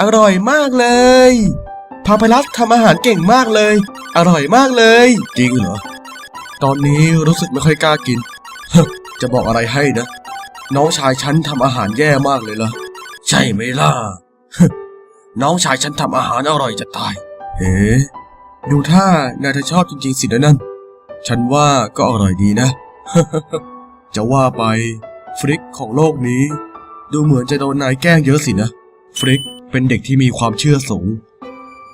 อร่อยมากเลยพาพลัสทำอาหารเก่งมากเลย อร่อยมากเลย จริงเหรอ ตอนนี้รู้สึกไม่ค่อยกล้ากิน จะบอกอะไรให้นะ น้องชายฉันทำอาหารแย่มากเลยล่ะ ใช่ไหมล่ะ น้องชายฉันทำอาหารอร่อยจะตาย เฮ้ดูท่านายเธอชอบจริงๆสินะนั่น ฉันว่าก็อร่อยดีนะ จะว่าไป ฟริกของโลกนี้ ดูเหมือนจะโดนนายแกล้งเยอะสินะ ฟริก เป็นเด็กที่มีความเชื่อสูง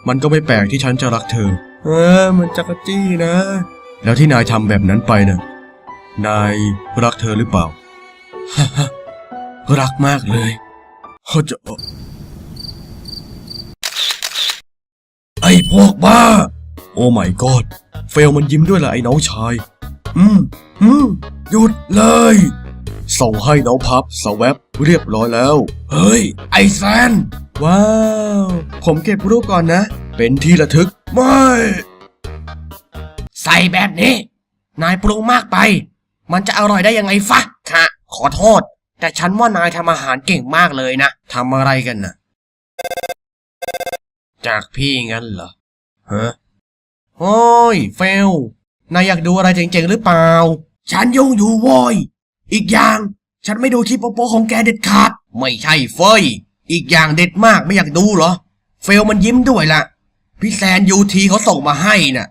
มันก็ไม่แปลกที่ฉันจะรักเธอ เออ มันจักรจี้นะ แล้วที่นายทำแบบนั้นไปนะ่ะนายรักเธอหรือเปล่า รักมากเลยเขาจะไอ้พวกบ้า โอ้ไม่กอดเฟลมันยิ้มด้วยล่ะไอ้น้องชาย อืม อืม หยุดเลย ส่งให้น้องพับสแวบเรียบร้อยแล้ว เฮ้ย ไอแซน ว้าว ผมเก็บรูปก่อนนะ เป็นที่ระทึก ไม่ ใส่แบบนี้ นายปรุงมากไป มันจะอร่อยได้ยังไงฟะค่ะ ขอโทษ แต่ฉันว่านายทำอาหารเก่งมากเลยนะทำอะไรกันน่ะ จากพี่งั้นเหรอฮะโอ้ยเฟลนายอยากดูอะไรเจ๋งๆหรือเปล่า ฉันยุ่งอยู่โว้ย อีกอย่าง ฉันไม่ดูคลิปโป๊ะของแกเด็ดขาด ไม่ใช่เฟย อีกอย่างเด็ดมากไม่อยากดูเหรอ เฟลมันยิ้มด้วยล่ะ พี่แซนยูทีเขาส่งมาให้น่ะ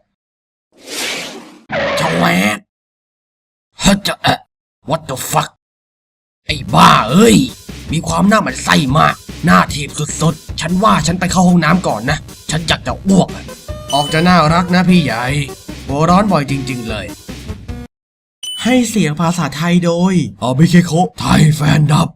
ชะแวดฮัจะเอะ what the fuck ไอ้บ้าเอ้ย มีความหน้าหมันไส้มาก หน้าทีบสุดๆ ฉันว่าฉันไปเข้าห้องน้ำก่อนนะ ฉันอยากจะอ้วก อออกจะน่ารักนะพี่ใหญ่หัวร้อนบ่อยจริง ๆ เลย ให้เสียงภาษาไทยโดยอาบิเคโคไทยแฟนดับ